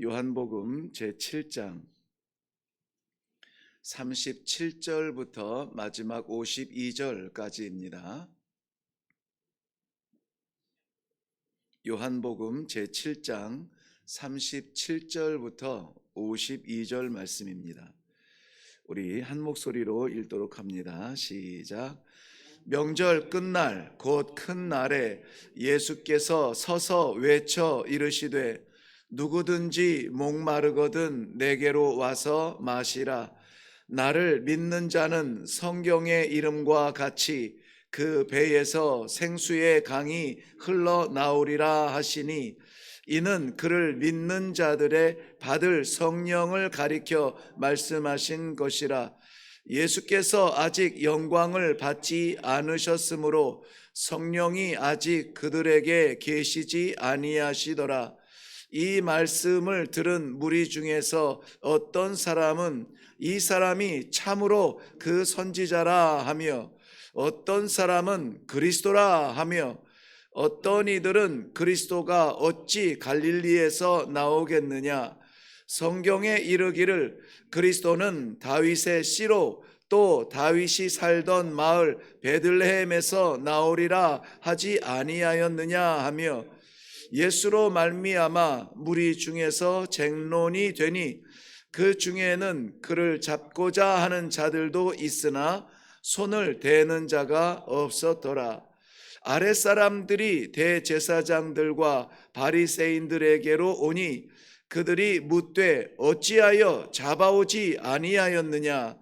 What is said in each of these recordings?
요한복음 제7장 37절부터 마지막 52절까지입니다. 요한복음 제7장 37절부터 52절 말씀입니다. 우리 한 목소리로 읽도록 합니다. 시작. 명절 끝날 곧 큰 날에 예수께서 서서 외쳐 이르시되 누구든지 목마르거든 내게로 와서 마시라. 나를 믿는 자는 성경의 이름과 같이 그 배에서 생수의 강이 흘러 나오리라 하시니 이는 그를 믿는 자들의 받을 성령을 가리켜 말씀하신 것이라. 예수께서 아직 영광을 받지 않으셨으므로 성령이 아직 그들에게 계시지 아니하시더라 이 말씀을 들은 무리 중에서 어떤 사람은 이 사람이 참으로 그 선지자라 하며 어떤 사람은 그리스도라 하며 어떤 이들은 그리스도가 어찌 갈릴리에서 나오겠느냐? 성경에 이르기를 그리스도는 다윗의 씨로 또 다윗이 살던 마을 베들레헴에서 나오리라 하지 아니하였느냐? 하며 예수로 말미암아 무리 중에서 쟁론이 되니 그 중에는 그를 잡고자 하는 자들도 있으나 손을 대는 자가 없었더라. 아랫 사람들이 대제사장들과 바리새인들에게로 오니 그들이 묻되 어찌하여 잡아오지 아니하였느냐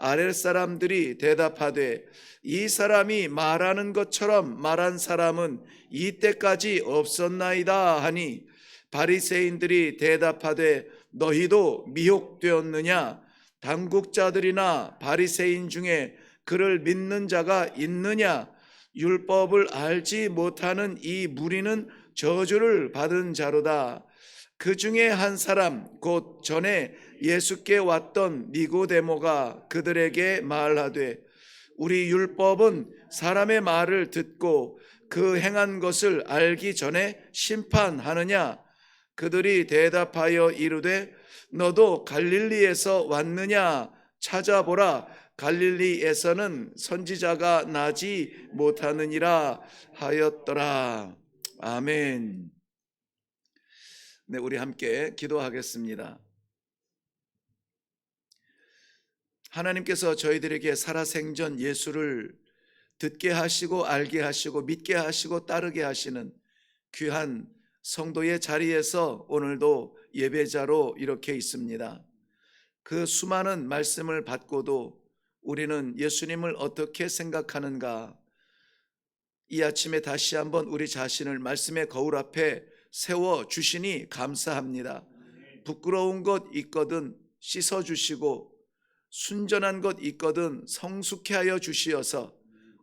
아랫 사람들이 대답하되 이 사람이 말하는 것처럼 말한 사람은 이때까지 없었나이다. 하니 바리새인들이 대답하되 너희도 미혹되었느냐? 당국자들이나 바리새인 중에 그를 믿는 자가 있느냐? 율법을 알지 못하는 이 무리는 저주를 받은 자로다. 그 중에 한 사람 곧 전에 예수께 왔던 니고데모가 그들에게 말하되 우리 율법은 사람의 말을 듣고 그 행한 것을 알기 전에 심판하느냐? 그들이 대답하여 이르되 너도 갈릴리에서 왔느냐? 찾아보라. 갈릴리에서는 선지자가 나지 못하느니라 하였더라. 아멘. 네, 우리 함께 기도하겠습니다. 하나님께서 저희들에게 살아생전 예수를 듣게 하시고 알게 하시고 믿게 하시고 따르게 하시는 귀한 성도의 자리에서 오늘도 예배자로 이렇게 있습니다. 그 수많은 말씀을 받고도 우리는 예수님을 어떻게 생각하는가? 이 아침에 다시 한번 우리 자신을 말씀의 거울 앞에 세워 주시니 감사합니다. 부끄러운 것 있거든 씻어 주시고 순전한 것 있거든 성숙해 하여 주시어서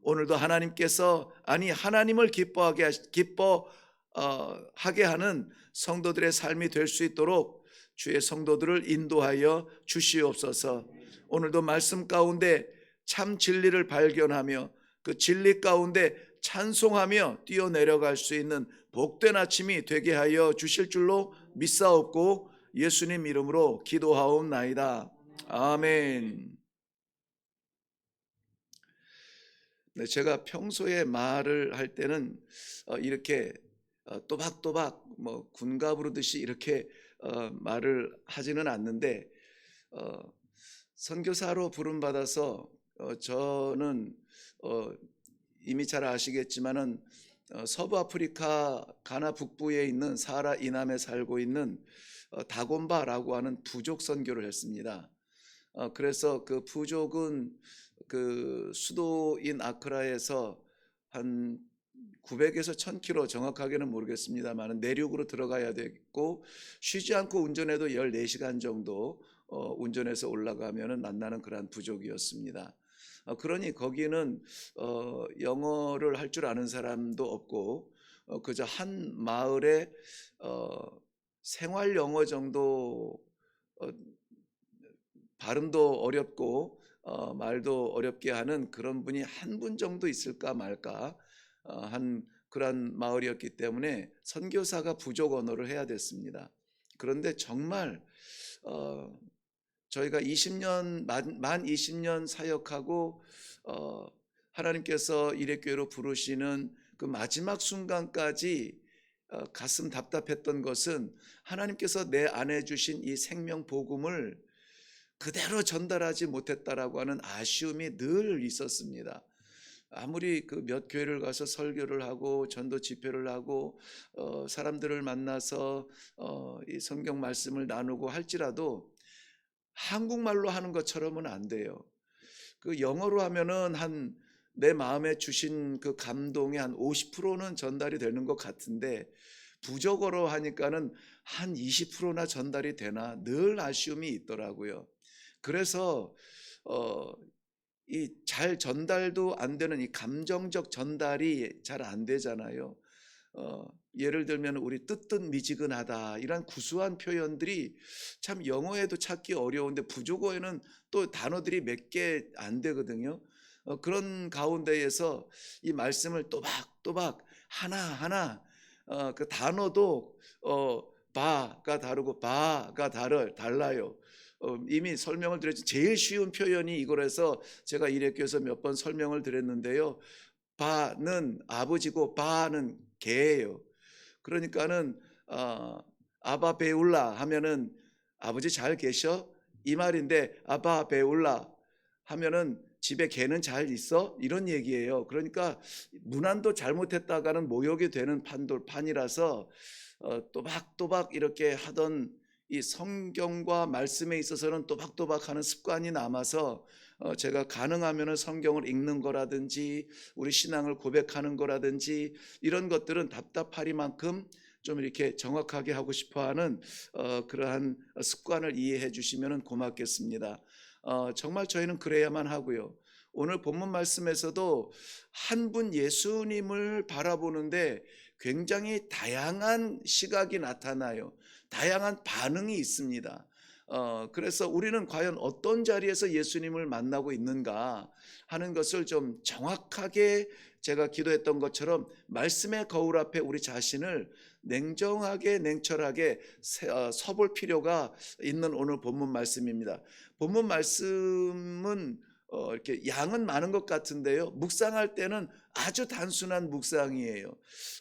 오늘도 하나님께서 아니 하나님을 기뻐하게 기뻐 어, 하게 하는 성도들의 삶이 될 수 있도록 주의 성도들을 인도하여 주시옵소서. 오늘도 말씀 가운데 참 진리를 발견하며 그 진리 가운데 찬송하며 뛰어내려갈 수 있는 복된 아침이 되게 하여 주실 줄로 믿사옵고 예수님 이름으로 기도하옵나이다. 아멘. 네, 제가 평소에 말을 할 때는 어, 이렇게 어, 또박또박 뭐 군가 부르듯이 이렇게 어, 말을 하지는 않는데 선교사로 부름 받아서 저는 이미 잘 아시겠지만은 서부 아프리카 가나 북부에 있는 사하라 이남에 살고 있는 다곤바라고 하는 부족 선교를 했습니다. 그래서 그 부족은 그 수도인 아크라에서 한 900에서 1000km 정확하게는 모르겠습니다만 내륙으로 들어가야 됐고 쉬지 않고 운전해도 14시간 정도 어, 운전해서 올라가면은 만나는 그러한 부족이었습니다. 어, 그러니 거기는 어, 영어를 할 줄 아는 사람도 없고 어, 그저 한 마을에 어, 생활 영어 정도 어, 발음도 어렵고 어, 말도 어렵게 하는 그런 분이 한 분 정도 있을까 말까 어, 한 그런 마을이었기 때문에 선교사가 부족 언어를 해야 됐습니다. 그런데 정말 어, 저희가 20년 만, 만 20년 사역하고 어, 하나님께서 이레교회로 부르시는 그 마지막 순간까지 어, 가슴 답답했던 것은 하나님께서 내 안에 주신 이 생명 복음을 그대로 전달하지 못했다라고 하는 아쉬움이 늘 있었습니다. 아무리 그 몇 교회를 가서 설교를 하고 전도 집회를 하고 어, 사람들을 만나서 어, 이 성경 말씀을 나누고 할지라도 한국말로 하는 것처럼은 안 돼요. 그 영어로 하면은 한 내 마음에 주신 그 감동의 한 50%는 전달이 되는 것 같은데 부적어로 하니까는 한 20%나 전달이 되나 늘 아쉬움이 있더라고요. 그래서 어, 이 잘 전달도 안 되는 이 감정적 전달이 잘 안 되잖아요. 어, 예를 들면 우리 뜨뜻 미지근하다 이런 구수한 표현들이 참 영어에도 찾기 어려운데 부족어에는 또 단어들이 몇 개 안 되거든요. 어, 그런 가운데에서 이 말씀을 또박또박 하나하나 어, 그 단어도 어, 바가 다르고 바가 다르, 달라요. 어, 이미 설명을 드렸지 제일 쉬운 표현이 이거라서 제가 이래교에서 몇 번 설명을 드렸는데요. 바는 아버지고 바는 개예요. 그러니까는 어, 아바 베울라 하면은 아버지 잘 계셔 이 말인데 아바 베울라 하면은 집에 개는 잘 있어 이런 얘기예요. 그러니까 문안도 잘못했다가는 모욕이 되는 판돌 판이라서 어, 또박또박 이렇게 하던 이 성경과 말씀에 있어서는 또박또박 하는 습관이 남아서 어, 제가 가능하면은 성경을 읽는 거라든지 우리 신앙을 고백하는 거라든지 이런 것들은 답답하리만큼 좀 이렇게 정확하게 하고 싶어 하는 어, 그러한 습관을 이해해 주시면 고맙겠습니다. 어, 정말 저희는 그래야만 하고요. 오늘 본문 말씀에서도 한 분 예수님을 바라보는데 굉장히 다양한 시각이 나타나요. 다양한 반응이 있습니다. 어, 그래서 우리는 과연 어떤 자리에서 예수님을 만나고 있는가 하는 것을 좀 정확하게 제가 기도했던 것처럼 말씀의 거울 앞에 우리 자신을 냉정하게 냉철하게 세- 어, 서볼 필요가 있는 오늘 본문 말씀입니다. 본문 말씀은 어, 이렇게 양은 많은 것 같은데요. 묵상할 때는 아주 단순한 묵상이에요.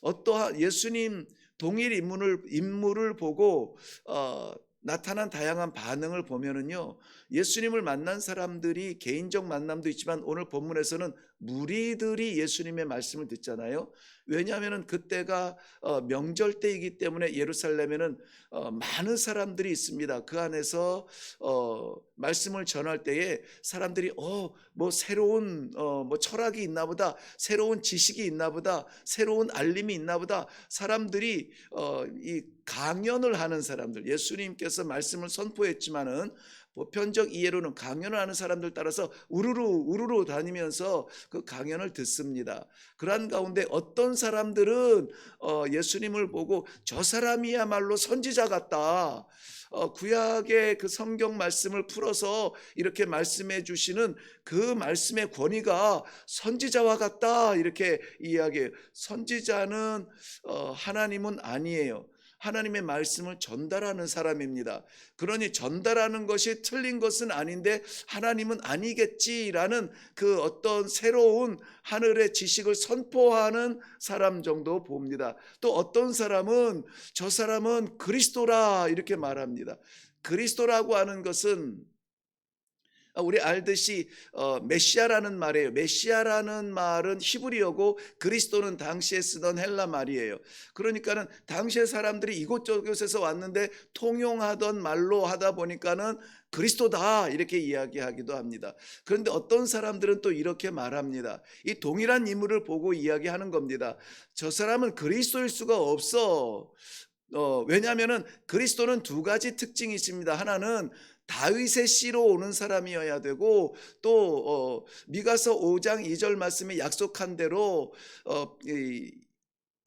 어떠한 예수님 동일 인물을 인물을 보고 어, 나타난 다양한 반응을 보면은요. 예수님을 만난 사람들이 개인적 만남도 있지만 오늘 본문에서는 무리들이 예수님의 말씀을 듣잖아요. 왜냐하면은 그때가 어, 명절 때이기 때문에 예루살렘에는 어, 많은 사람들이 있습니다. 그 안에서 어, 말씀을 전할 때에 사람들이 어 뭐 새로운 어, 뭐 철학이 있나보다, 새로운 지식이 있나보다, 새로운 알림이 있나보다 사람들이 어, 이 강연을 하는 사람들, 예수님께서 말씀을 선포했지만은 보편적 이해로는 강연을 하는 사람들 따라서 우르르 우르르 다니면서 그 강연을 듣습니다. 그러한 가운데 어떤 사람들은 어, 예수님을 보고 저 사람이야말로 선지자 같다. 어, 구약의 그 성경 말씀을 풀어서 이렇게 말씀해 주시는 그 말씀의 권위가 선지자와 같다. 이렇게 이야기해요. 선지자는 어, 하나님은 아니에요. 하나님의 말씀을 전달하는 사람입니다. 그러니 전달하는 것이 틀린 것은 아닌데 하나님은 아니겠지라는 그 어떤 새로운 하늘의 지식을 선포하는 사람 정도 봅니다. 또 어떤 사람은 저 사람은 그리스도라 이렇게 말합니다. 그리스도라고 하는 것은 아, 우리 알듯이 어, 메시아라는 말이에요. 메시아라는 말은 히브리어고 그리스도는 당시에 쓰던 헬라 말이에요. 그러니까는 당시의 사람들이 이곳저곳에서 왔는데 통용하던 말로 하다 보니까는 그리스도다 이렇게 이야기하기도 합니다. 그런데 어떤 사람들은 또 이렇게 말합니다. 이 동일한 인물을 보고 이야기하는 겁니다. 저 사람은 그리스도일 수가 없어. 어, 왜냐하면은 그리스도는 두 가지 특징이 있습니다. 하나는 다윗의 씨로 오는 사람이어야 되고 또 어, 미가서 5장 2절 말씀에 약속한 대로 어, 이,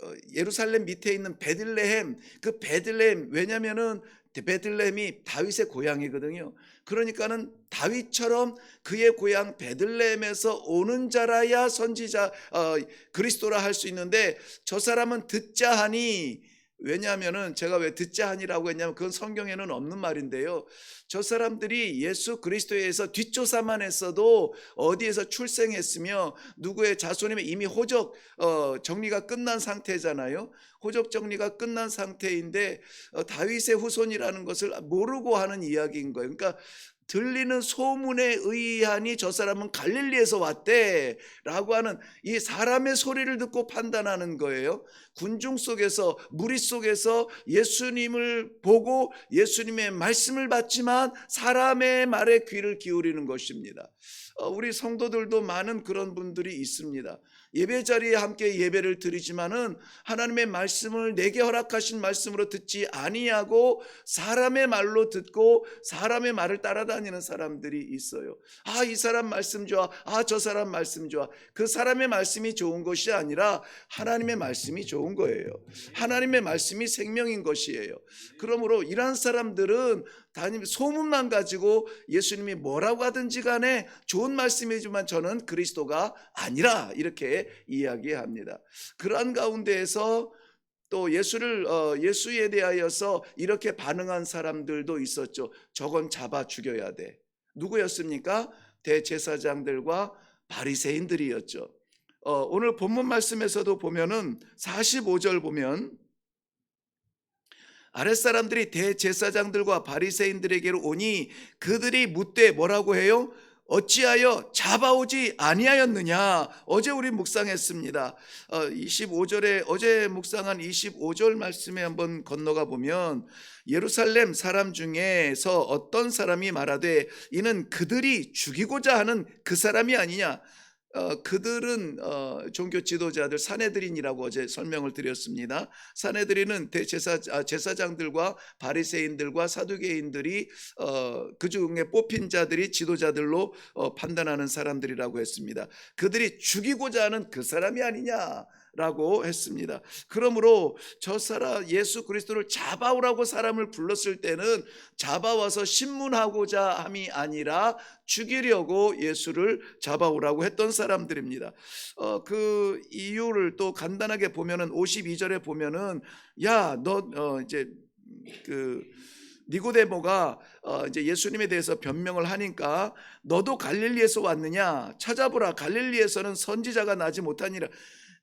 어, 예루살렘 밑에 있는 베들레헴 그 베들레헴 왜냐면은 베들레헴이 다윗의 고향이거든요. 그러니까는 다윗처럼 그의 고향 베들레헴에서 오는 자라야 선지자 어, 그리스도라 할 수 있는데 저 사람은 듣자 하니 왜냐하면은 제가 왜 듣자 하니라고 했냐면 그건 성경에는 없는 말인데요. 저 사람들이 예수 그리스도에서 뒷조사만 했어도 어디에서 출생했으며 누구의 자손이면 이미 호적 어, 정리가 끝난 상태잖아요. 호적 정리가 끝난 상태인데 어, 다윗의 후손이라는 것을 모르고 하는 이야기인 거예요. 그러니까 들리는 소문에 의하니 저 사람은 갈릴리에서 왔대 라고 하는 이 사람의 소리를 듣고 판단하는 거예요. 군중 속에서 무리 속에서 예수님을 보고 예수님의 말씀을 받지만 사람의 말에 귀를 기울이는 것입니다. 어, 우리 성도들도 많은 그런 분들이 있습니다. 예배 자리에 함께 예배를 드리지만은 하나님의 말씀을 내게 허락하신 말씀으로 듣지 아니하고 사람의 말로 듣고 사람의 말을 따라다니는 사람들이 있어요. 아, 이 사람 말씀 좋아. 아, 저 사람 말씀 좋아. 그 사람의 말씀이 좋은 것이 아니라 하나님의 말씀이 좋은 거예요. 하나님의 말씀이 생명인 것이에요. 그러므로 이러한 사람들은 단임 소문만 가지고 예수님이 뭐라고 하든지 간에 좋은 말씀이지만 저는 그리스도가 아니라 이렇게 이야기합니다. 그러한 가운데에서 또 예수를 어, 예수에 대하여서 이렇게 반응한 사람들도 있었죠. 저건 잡아 죽여야 돼. 누구였습니까? 대제사장들과 바리새인들이었죠. 어, 오늘 본문 말씀에서도 보면은 45절 보면 아랫사람들이 대제사장들과 바리새인들에게로 오니 그들이 묻되 뭐라고 해요? 어찌하여 잡아오지 아니하였느냐? 어제 우리 묵상했습니다. 25절에 어제 묵상한 25절 말씀에 한번 건너가 보면 예루살렘 사람 중에서 어떤 사람이 말하되 이는 그들이 죽이고자 하는 그 사람이 아니냐? 어, 그들은 어, 종교 지도자들 사내들인이라고 어제 설명을 드렸습니다. 사내들인은 대제사 아, 제사장들과 바리새인들과 사두개인들이 어, 그 중에 뽑힌 자들이 지도자들로 어, 판단하는 사람들이라고 했습니다. 그들이 죽이고자 하는 그 사람이 아니냐. 라고 했습니다. 그러므로 저 사람 예수 그리스도를 잡아오라고 사람을 불렀을 때는 잡아와서 신문하고자 함이 아니라 죽이려고 예수를 잡아오라고 했던 사람들입니다. 어, 그 이유를 또 간단하게 보면은 52절에 보면은 야 너 어, 이제 그 니고데모가 어 이제 예수님에 대해서 변명을 하니까 너도 갈릴리에서 왔느냐 찾아보라 갈릴리에서는 선지자가 나지 못하니라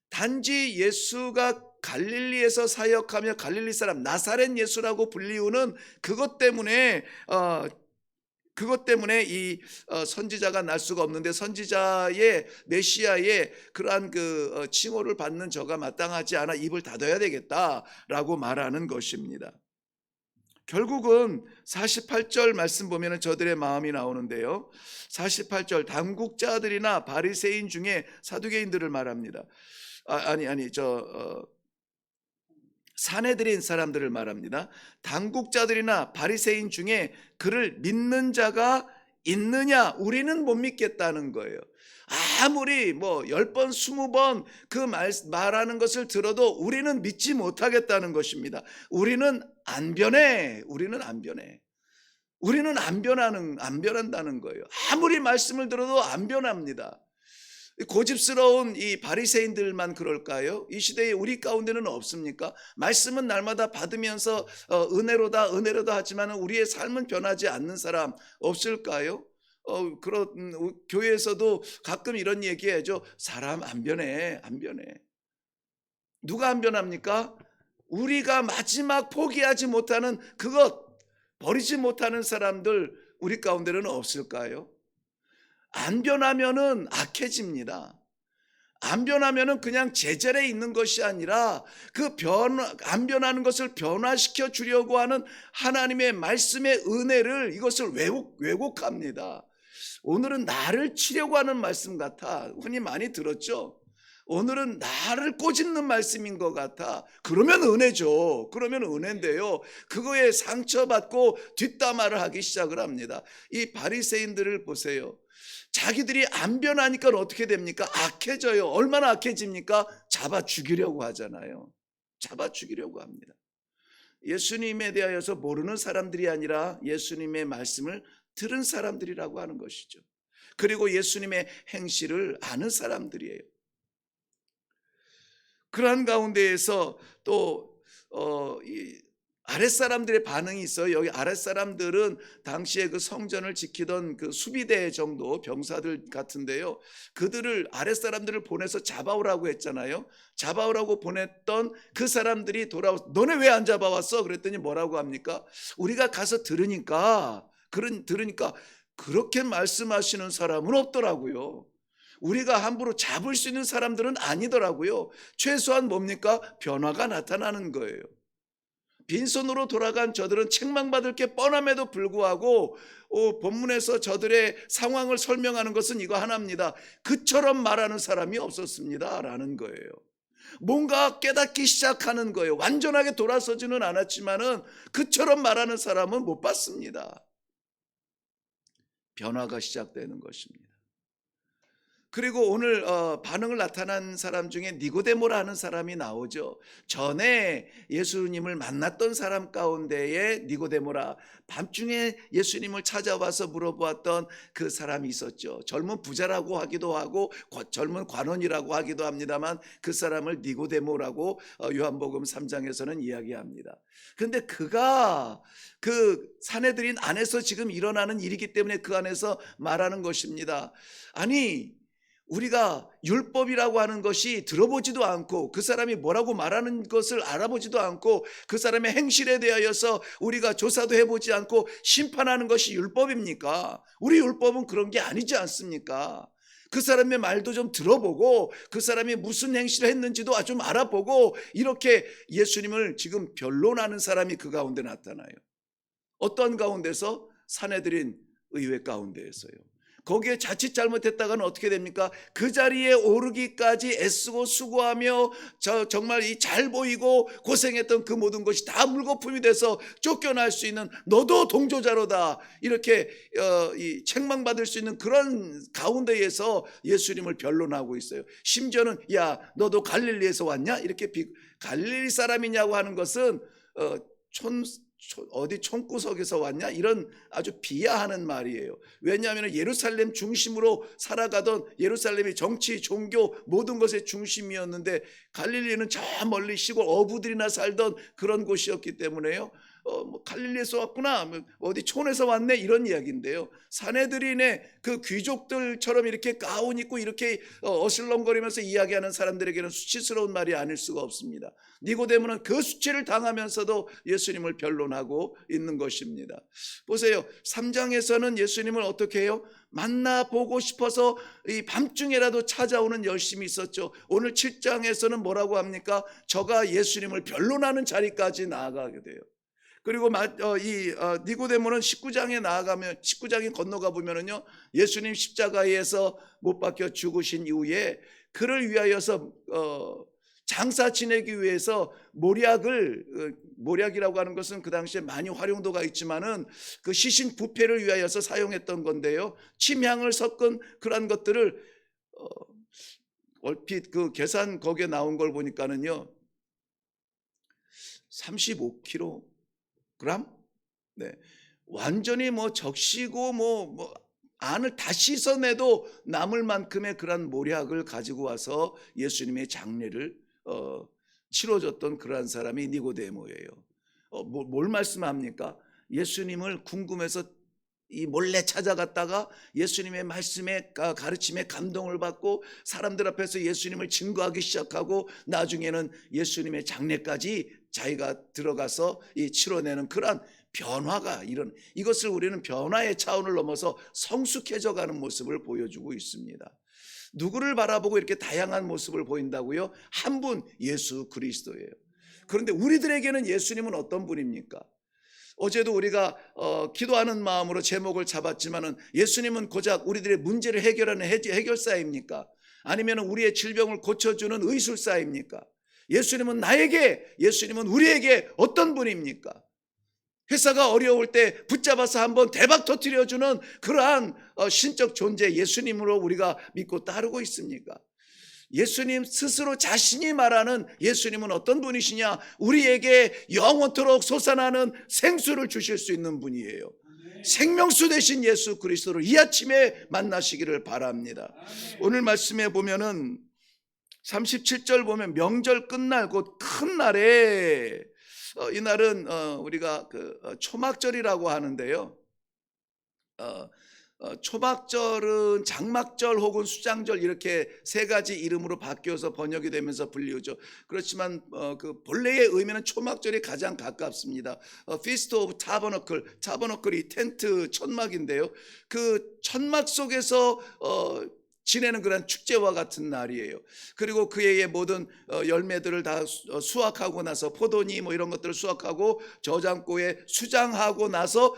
단지 예수가 갈릴리에서 사역하며 갈릴리 사람 나사렛 예수라고 불리우는 그것 때문에 어 그것 때문에 이 어, 선지자가 날 수가 없는데 선지자의 메시아의 그러한 그 어, 칭호를 받는 저가 마땅하지 않아 입을 닫아야 되겠다라고 말하는 것입니다. 결국은 48절 말씀 보면은 저들의 마음이 나오는데요. 48절 당국자들이나 바리새인 중에 사두개인들을 말합니다. 아, 니 아니 저 어, 사내들인 사람들을 말합니다. 당국자들이나 바리새인 중에 그를 믿는 자가 있느냐? 우리는 못 믿겠다는 거예요. 아무리 뭐열 번, 스무 번그 말, 말하는 것을 들어도 우리는 믿지 못하겠다는 것입니다. 우리는 안 변해. 우리는 안 변해. 우리는 안 변하는, 안 변한다는 거예요. 아무리 말씀을 들어도 안 변합니다. 고집스러운 이 바리새인들만 그럴까요? 이 시대에 우리 가운데는 없습니까? 말씀은 날마다 받으면서 어, 은혜로다 은혜로다 하지만 우리의 삶은 변하지 않는 사람 없을까요? 어, 그런 음, 교회에서도 가끔 이런 얘기해죠. 사람 안 변해, 안 변해. 누가 안 변합니까? 우리가 마지막 포기하지 못하는 그것 버리지 못하는 사람들 우리 가운데는 없을까요? 안 변하면은 악해집니다. 안 변하면은 그냥 제자리에 있는 것이 아니라 그 변, 안 변하는 것을 변화시켜 주려고 하는 하나님의 말씀의 은혜를 이것을 왜곡, 왜곡합니다. 오늘은 나를 치려고 하는 말씀 같아. 흔히 많이 들었죠? 오늘은 나를 꼬집는 말씀인 것 같아. 그러면 은혜죠. 그러면 은혜인데요. 그거에 상처받고 뒷담화를 하기 시작을 합니다. 이 바리새인들을 보세요. 자기들이 안 변하니까 어떻게 됩니까? 악해져요. 얼마나 악해집니까? 잡아 죽이려고 하잖아요. 잡아 죽이려고 합니다. 예수님에 대하여서 모르는 사람들이 아니라 예수님의 말씀을 들은 사람들이라고 하는 것이죠. 그리고 예수님의 행실을 아는 사람들이에요. 그러한 가운데에서 또 어, 이 아랫사람들의 반응이 있어요. 여기 아랫사람들은 당시에 그 성전을 지키던 그 수비대 정도 병사들 같은데요. 그들을 아랫사람들을 보내서 잡아오라고 했잖아요. 잡아오라고 보냈던 그 사람들이 돌아와 너네 왜 안 잡아왔어? 그랬더니 뭐라고 합니까? 우리가 가서 들으니까 그런 들으니까 그렇게 말씀하시는 사람은 없더라고요. 우리가 함부로 잡을 수 있는 사람들은 아니더라고요. 최소한 뭡니까? 변화가 나타나는 거예요. 빈손으로 돌아간 저들은 책망받을 게 뻔함에도 불구하고 어, 본문에서 저들의 상황을 설명하는 것은 이거 하나입니다. 그처럼 말하는 사람이 없었습니다. 라는 거예요. 뭔가 깨닫기 시작하는 거예요. 완전하게 돌아서지는 않았지만은 그처럼 말하는 사람은 못 봤습니다. 변화가 시작되는 것입니다. 그리고 오늘 어, 반응을 나타난 사람 중에 니고데모라 하는 사람이 나오죠. 전에 예수님을 만났던 사람 가운데에 니고데모라 밤중에 예수님을 찾아와서 물어보았던 그 사람이 있었죠. 젊은 부자라고 하기도 하고 과- 젊은 관원이라고 하기도 합니다만 그 사람을 니고데모라고 어, 요한복음 3장에서는 이야기합니다. 근데 그가 그 사내들인 안에서 지금 일어나는 일이기 때문에 그 안에서 말하는 것입니다. 아니 우리가 율법이라고 하는 것이 들어보지도 않고 그 사람이 뭐라고 말하는 것을 알아보지도 않고 그 사람의 행실에 대하여서 우리가 조사도 해보지 않고 심판하는 것이 율법입니까? 우리 율법은 그런 게 아니지 않습니까? 그 사람의 말도 좀 들어보고 그 사람이 무슨 행실을 했는지도 좀 알아보고 이렇게 예수님을 지금 변론하는 사람이 그 가운데 나타나요. 어떤 가운데서 사내들인 의회 가운데에서요. 거기에 자칫 잘못했다가는 어떻게 됩니까? 그 자리에 오르기까지 애쓰고 수고하며 저 정말 이 잘 보이고 고생했던 그 모든 것이 다 물거품이 돼서 쫓겨날 수 있는 너도 동조자로다 이렇게 어, 이 책망받을 수 있는 그런 가운데에서 예수님을 변론하고 있어요. 심지어는 야 너도 갈릴리에서 왔냐 이렇게 비, 갈릴리 사람이냐고 하는 것은 어, 촌 초- 어디 총구석에서 왔냐 이런 아주 비하하는 말이에요. 왜냐하면 예루살렘 중심으로 살아가던 예루살렘이 정치, 종교 모든 것의 중심이었는데 갈릴리는 저 멀리 시골 어부들이나 살던 그런 곳이었기 때문에요. 어, 뭐 갈릴리에서 왔구나, 뭐 어디 촌에서 왔네 이런 이야기인데요. 사내들인의 그 귀족들처럼 이렇게 가운 입고 이렇게 어, 어슬렁거리면서 이야기하는 사람들에게는 수치스러운 말이 아닐 수가 없습니다. 니고데모는 그 수치를 당하면서도 예수님을 변론하고 있는 것입니다. 보세요. 3장에서는 예수님을 어떻게 해요? 만나보고 싶어서 이 밤중에라도 찾아오는 열심이 있었죠. 오늘 7장에서는 뭐라고 합니까? 저가 예수님을 변론하는 자리까지 나아가게 돼요. 그리고 마- 어, 이 어, 니고데모는 19장에 나아가면 19장에 건너가 보면은요. 예수님 십자가에서 못 박혀 죽으신 이후에 그를 위하여서 어, 장사 지내기 위해서 모략을 어, 모략이라고 하는 것은 그 당시에 많이 활용도가 있지만은 그 시신 부패를 위하여서 사용했던 건데요. 침향을 섞은 그러한 것들을 어, 얼핏 그 계산 거기에 나온 걸 보니까는요. 35kg 네. 완전히 뭐 적시고 뭐, 뭐 안을 다 씻어내도 남을 만큼의 그런 모략을 가지고 와서 예수님의 장례를 어, 치러줬던 그러한 사람이 니고데모예요. 어, 뭐, 뭘 말씀합니까? 예수님을 궁금해서 이 몰래 찾아갔다가 예수님의 말씀에 가- 가르침에 감동을 받고 사람들 앞에서 예수님을 증거하기 시작하고 나중에는 예수님의 장례까지 자기가 들어가서 이 치러내는 그러한 변화가 이런 이것을 우리는 변화의 차원을 넘어서 성숙해져 가는 모습을 보여주고 있습니다. 누구를 바라보고 이렇게 다양한 모습을 보인다고요? 한 분 예수 그리스도예요. 그런데 우리들에게는 예수님은 어떤 분입니까? 어제도 우리가 어, 기도하는 마음으로 제목을 잡았지만은 예수님은 고작 우리들의 문제를 해결하는 해- 해결사입니까? 아니면 우리의 질병을 고쳐주는 의술사입니까? 예수님은 나에게, 예수님은 우리에게 어떤 분입니까? 회사가 어려울 때 붙잡아서 한번 대박 터뜨려주는 그러한 어, 신적 존재 예수님으로 우리가 믿고 따르고 있습니까? 예수님 스스로 자신이 말하는 예수님은 어떤 분이시냐? 우리에게 영원토록 솟아나는 생수를 주실 수 있는 분이에요. 생명수 되신 예수 그리스도를 이 아침에 만나시기를 바랍니다. 오늘 말씀에 보면은 37절 보면 명절 끝날 곧 큰 날에 어, 이날은 어, 우리가 그 어, 초막절이라고 하는데요. 어, 어, 초막절은 장막절 혹은 수장절 이렇게 세 가지 이름으로 바뀌어서 번역이 되면서 불리우죠. 그렇지만 어, 그 본래의 의미는 초막절이 가장 가깝습니다. 어, Feast of Tabernacle, 타버너클이 텐트 천막인데요. 그 천막 속에서 어, 지내는 그런 축제와 같은 날이에요. 그리고 그의 모든 어, 열매들을 다 수- 어, 수확하고 나서 포도니 뭐 이런 것들을 수확하고 저장고에 수장하고 나서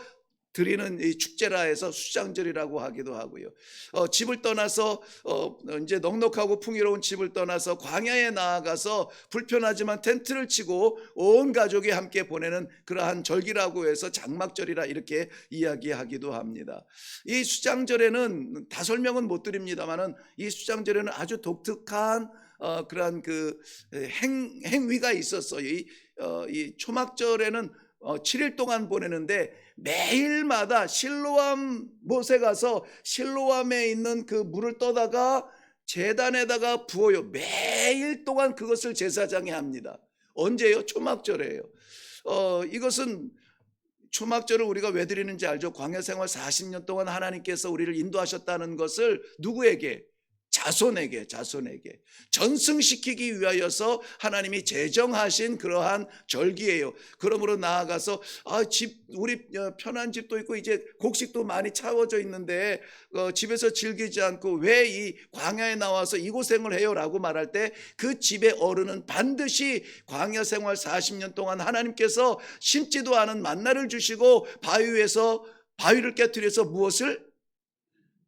드리는 이 축제라 해서 수장절이라고 하기도 하고요. 어, 집을 떠나서 어, 이제 넉넉하고 풍요로운 집을 떠나서 광야에 나아가서 불편하지만 텐트를 치고 온 가족이 함께 보내는 그러한 절기라고 해서 장막절이라 이렇게 이야기하기도 합니다. 이 수장절에는 다 설명은 못 드립니다만은 이 수장절에는 아주 독특한 어, 그러한 그 행, 행위가 있었어요. 이, 어, 이 초막절에는 어, 7일 동안 보내는데 매일마다 실로암 못에 가서 실로암에 있는 그 물을 떠다가 재단에다가 부어요. 매일 동안 그것을 제사장이 합니다. 언제요? 초막절에요. 어, 이것은 초막절을 우리가 왜 드리는지 알죠? 광야 생활 40년 동안 하나님께서 우리를 인도하셨다는 것을 누구에게? 자손에게, 자손에게. 전승시키기 위하여서 하나님이 제정하신 그러한 절기예요. 그러므로 나아가서 아, 집 우리 어, 편한 집도 있고 이제 곡식도 많이 차워져 있는데 어, 집에서 즐기지 않고 왜 이 광야에 나와서 이 고생을 해요라고 말할 때 그 집의 어른은 반드시 광야 생활 40년 동안 하나님께서 심지도 않은 만나를 주시고 바위 위에서 바위를 깨뜨려서 무엇을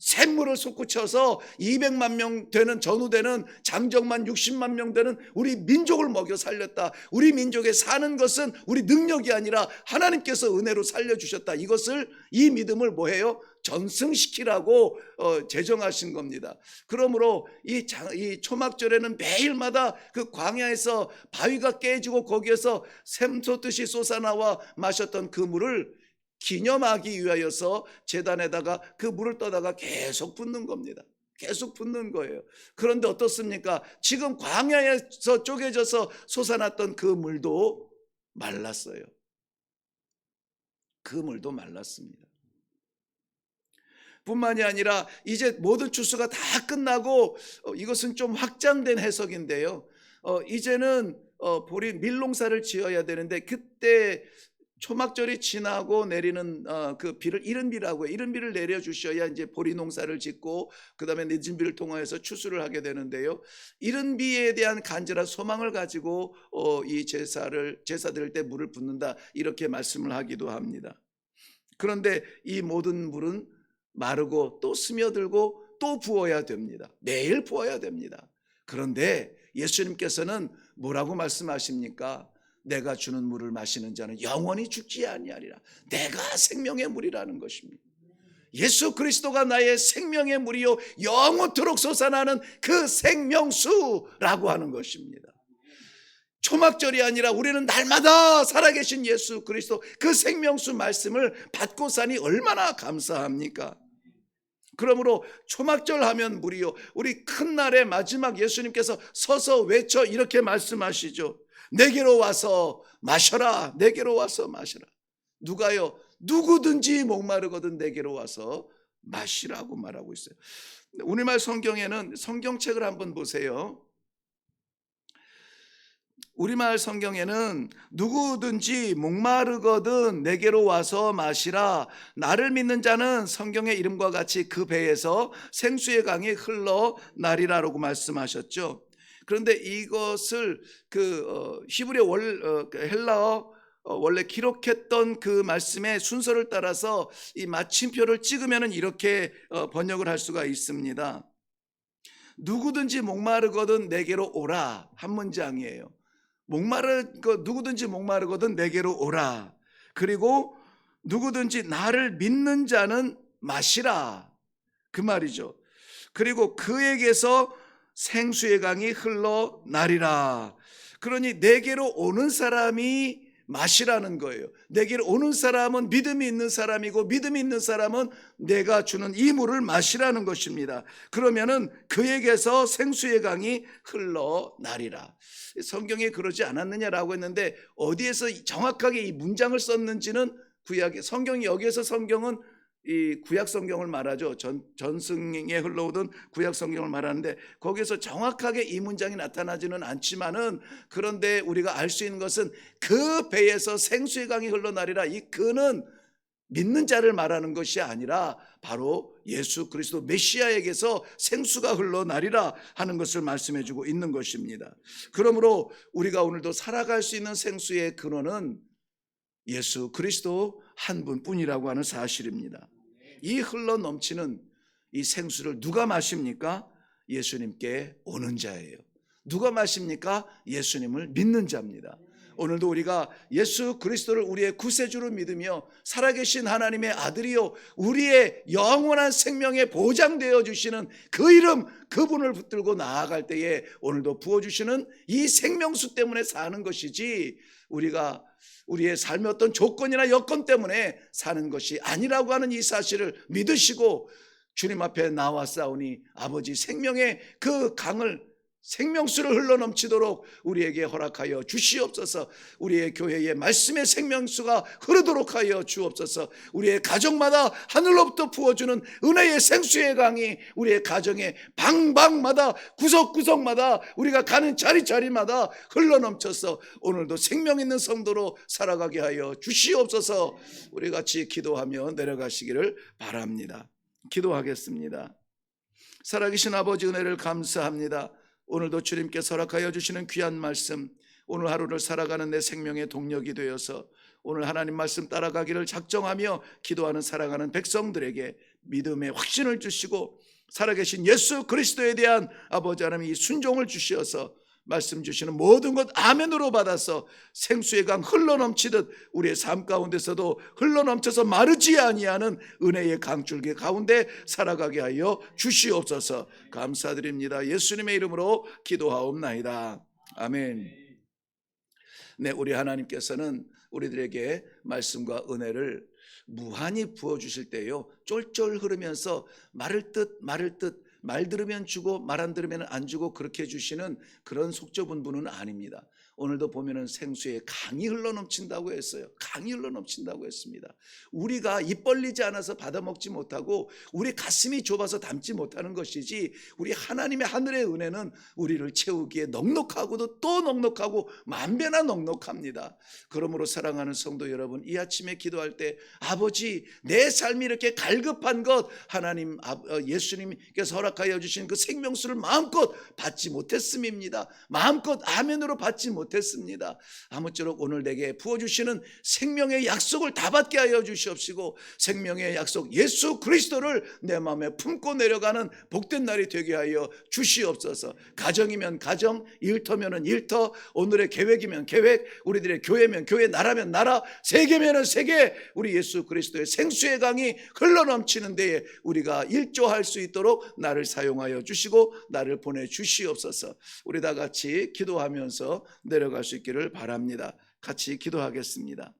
샘물을 솟구쳐서 200만 명 되는 전후되는 장정만 60만 명 되는 우리 민족을 먹여 살렸다. 우리 민족에 사는 것은 우리 능력이 아니라 하나님께서 은혜로 살려주셨다. 이것을 이 믿음을 뭐해요? 전승시키라고 어, 제정하신 겁니다. 그러므로 이, 장- 이 초막절에는 매일마다 그 광야에서 바위가 깨지고 거기에서 샘솟듯이 솟아나와 마셨던 그 물을 기념하기 위하여서 재단에다가 그 물을 떠다가 계속 붓는 겁니다. 계속 붓는 거예요. 그런데 어떻습니까? 지금 광야에서 쪼개져서 솟아났던 그 물도 말랐어요. 그 물도 말랐습니다. 뿐만이 아니라 이제 모든 추수가 다 끝나고 어, 이것은 좀 확장된 해석인데요. 어, 이제는 어, 보리 밀농사를 지어야 되는데 그때 초막절이 지나고 내리는 어, 그 비를 이른 비라고 해요. 이른 비를 내려 주셔야 이제 보리 농사를 짓고 그다음에 늦은 비를 통하여서 추수를 하게 되는데요. 이른 비에 대한 간절한 소망을 가지고 어, 이 제사를 제사 드릴 때 물을 붓는다 이렇게 말씀을 하기도 합니다. 그런데 이 모든 물은 마르고 또 스며들고 또 부어야 됩니다. 매일 부어야 됩니다. 그런데 예수님께서는 뭐라고 말씀하십니까? 내가 주는 물을 마시는 자는 영원히 죽지 아니하리라. 내가 생명의 물이라는 것입니다. 예수 그리스도가 나의 생명의 물이요 영원토록 솟아나는 그 생명수라고 하는 것입니다. 초막절이 아니라 우리는 날마다 살아계신 예수 그리스도 그 생명수 말씀을 받고 사니 얼마나 감사합니까? 그러므로 초막절 하면 물이요. 우리 큰 날의 마지막 예수님께서 서서 외쳐 이렇게 말씀하시죠. 내게로 와서 마셔라. 내게로 와서 마셔라. 누가요? 누구든지 목마르거든 내게로 와서 마시라고 말하고 있어요. 우리말 성경에는 성경책을 한번 보세요. 우리말 성경에는 누구든지 목마르거든 내게로 와서 마시라. 나를 믿는 자는 성경의 이름과 같이 그 배에서 생수의 강이 흘러 나리라라고 말씀하셨죠. 그런데 이것을 그 어, 히브리어 월 어, 그 헬라어 어, 원래 기록했던 그 말씀의 순서를 따라서 이 마침표를 찍으면은 이렇게 어, 번역을 할 수가 있습니다. 누구든지 목마르거든 내게로 오라 한 문장이에요. 목마르 그 누구든지 목마르거든 내게로 오라. 그리고 누구든지 나를 믿는 자는 마시라. 그 말이죠. 그리고 그에게서 생수의 강이 흘러 나리라. 그러니 내게로 오는 사람이 마시라는 거예요. 내게로 오는 사람은 믿음이 있는 사람이고 믿음이 있는 사람은 내가 주는 이 물을 마시라는 것입니다. 그러면은 그에게서 생수의 강이 흘러나리라. 성경에 그러지 않았느냐라고 했는데 어디에서 정확하게 이 문장을 썼는지는 구약에 성경이 여기에서 성경은 이 구약 성경을 말하죠. 전 전승에 흘러오던 구약 성경을 말하는데 거기서 정확하게 이 문장이 나타나지는 않지만은 그런데 우리가 알 수 있는 것은 그 배에서 생수의 강이 흘러나리라. 이 그는 믿는 자를 말하는 것이 아니라 바로 예수 그리스도 메시아에게서 생수가 흘러나리라 하는 것을 말씀해 주고 있는 것입니다. 그러므로 우리가 오늘도 살아갈 수 있는 생수의 근원은 예수 그리스도 한 분뿐이라고 하는 사실입니다. 이 흘러 넘치는 이 생수를 누가 마십니까? 예수님께 오는 자예요. 누가 마십니까? 예수님을 믿는 자입니다. 오늘도 우리가 예수 그리스도를 우리의 구세주로 믿으며 살아계신 하나님의 아들이요 우리의 영원한 생명에 보장되어 주시는 그 이름 그분을 붙들고 나아갈 때에 오늘도 부어 주시는 이 생명수 때문에 사는 것이지 우리가 우리의 삶의 어떤 조건이나 여건 때문에 사는 것이 아니라고 하는 이 사실을 믿으시고 주님 앞에 나와 싸우니 아버지 생명의 그 강을 생명수를 흘러넘치도록 우리에게 허락하여 주시옵소서. 우리의 교회에 말씀의 생명수가 흐르도록 하여 주옵소서. 우리의 가정마다 하늘로부터 부어주는 은혜의 생수의 강이 우리의 가정의 방방마다 구석구석마다 우리가 가는 자리자리마다 흘러넘쳐서 오늘도 생명 있는 성도로 살아가게 하여 주시옵소서. 우리 같이 기도하며 내려가시기를 바랍니다. 기도하겠습니다. 살아계신 아버지 은혜를 감사합니다. 오늘도 주님께 허락하여 주시는 귀한 말씀, 오늘 하루를 살아가는 내 생명의 동력이 되어서 오늘 하나님 말씀 따라가기를 작정하며 기도하는 사랑하는 백성들에게 믿음의 확신을 주시고 살아계신 예수 그리스도에 대한 아버지 하나님 이 순종을 주시어서 말씀 주시는 모든 것 아멘으로 받아서 생수의 강 흘러넘치듯 우리의 삶 가운데서도 흘러넘쳐서 마르지 아니하는 은혜의 강줄기 가운데 살아가게 하여 주시옵소서 감사드립니다. 예수님의 이름으로 기도하옵나이다. 아멘. 네, 우리 하나님께서는 우리들에게 말씀과 은혜를 무한히 부어 주실 때요. 쫄쫄 흐르면서 말을 듯 말을 듯 말 들으면 주고 말 안 들으면 안 주고 그렇게 주시는 그런 분은 아닙니다. 오늘도 보면은 생수에 강이 흘러넘친다고 했어요. 강이 흘러넘친다고 했습니다. 우리가 입 벌리지 않아서 받아먹지 못하고 우리 가슴이 좁아서 담지 못하는 것이지 우리 하나님의 하늘의 은혜는 우리를 채우기에 넉넉하고도 또 넉넉하고 만배나 넉넉합니다. 그러므로 사랑하는 성도 여러분 이 아침에 기도할 때 아버지 내 삶이 이렇게 갈급한 것 하나님 아, 어, 예수님께서 허락하여 주신 그 생명수를 마음껏 받지 못했음입니다. 마음껏 아멘으로 받지 못했 습니다. 아무쪼록 오늘 내게 부어주시는 생명의 약속을 다 받게 하여 주시옵시고 생명의 약속 예수 그리스도를 내 마음에 품고 내려가는 복된 날이 되게 하여 주시옵소서 가정이면 가정 일터면은 일터 오늘의 계획이면 계획 우리들의 교회면 교회 나라면 나라 세계면은 세계 우리 예수 그리스도의 생수의 강이 흘러넘치는 데에 우리가 일조할 수 있도록 나를 사용하여 주시고 나를 보내 주시옵소서 우리 다 같이 기도하면서 내려갈 수 있기를 바랍니다. 같이 기도하겠습니다.